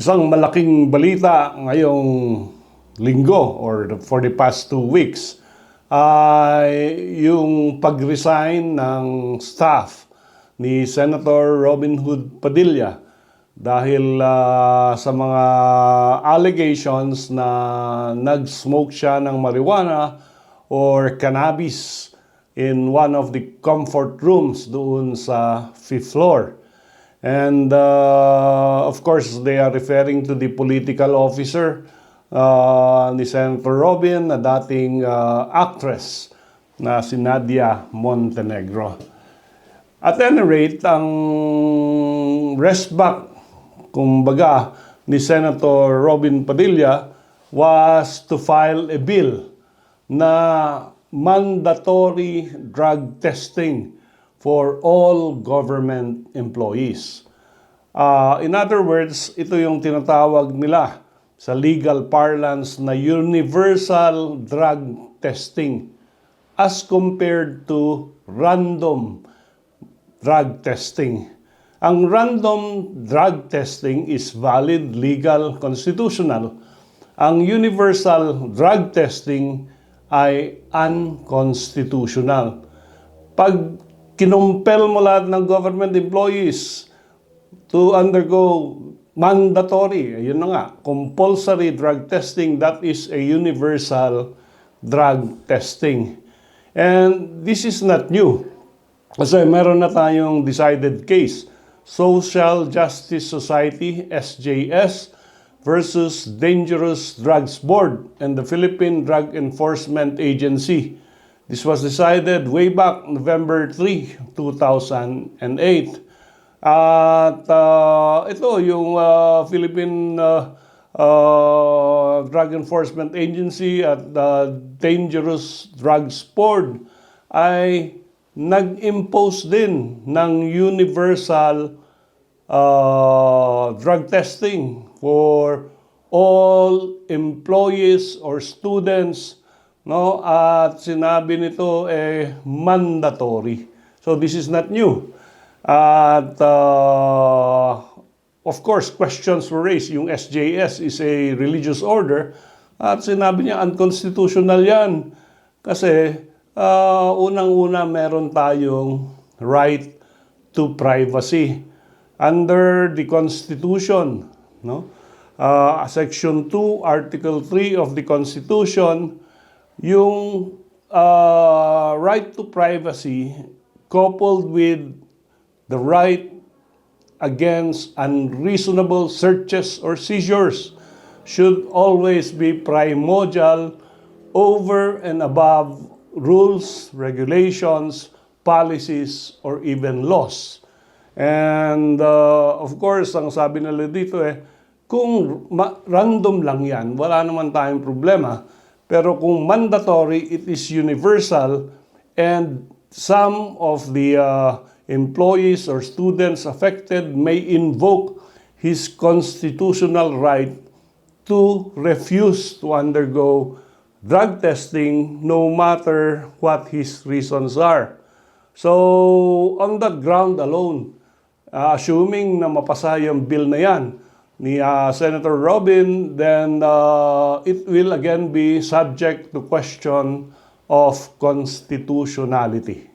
Isang malaking balita ngayong linggo or for the past two weeks ay yung pag-resign ng staff ni Senator Robin Hood Padilla dahil ah, sa mga allegations na nag-smoke siya ng marijuana or cannabis in one of the comfort rooms doon sa fifth floor. And uh, of course, they are referring to the political officer uh, ni Senator Robin na dating uh, actress na si Nadia Montenegro. At any rate, ang rest back, kumbaga, ni Senator Robin Padilla was to file a bill na mandatory drug testing for all government employees. Ah, in other words, ito yung tinatawag nila sa legal parlance na universal drug testing as compared to random drug testing. Ang random drug testing is valid, legal, constitutional. Ang universal drug testing ay unconstitutional. Pag kinumpel mo lahat ng government employees to undergo mandatory, ayun na nga, compulsory drug testing, that is a universal drug testing. And this is not new. Kasi meron na tayong decided case. Social Justice Society, SJS, versus Dangerous Drugs Board and the Philippine Drug Enforcement Agency. This was decided way back November 3, 2008. At uh, ito, yung uh, Philippine uh, uh, Drug Enforcement Agency at the Dangerous Drugs Board ay nag-impose din ng universal uh, drug testing for all employees or students no at sinabi nito eh mandatory. So this is not new. At uh, of course questions were raised. Yung SJS is a religious order. At sinabi niya unconstitutional yan. Kasi uh, unang-una meron tayong right to privacy under the Constitution, no? Uh, Section 2, Article 3 of the Constitution, yung uh, right to privacy coupled with the right against unreasonable searches or seizures should always be primordial over and above rules, regulations, policies, or even laws. And uh, of course, ang sabi nila dito eh, kung random lang yan, wala naman tayong problema. Pero kung mandatory, it is universal and some of the uh, employees or students affected may invoke his constitutional right to refuse to undergo drug testing no matter what his reasons are. So, on that ground alone, uh, assuming na mapasa yung bill na yan ni uh, Senator Robin, then uh, it will again be subject to question of constitutionality.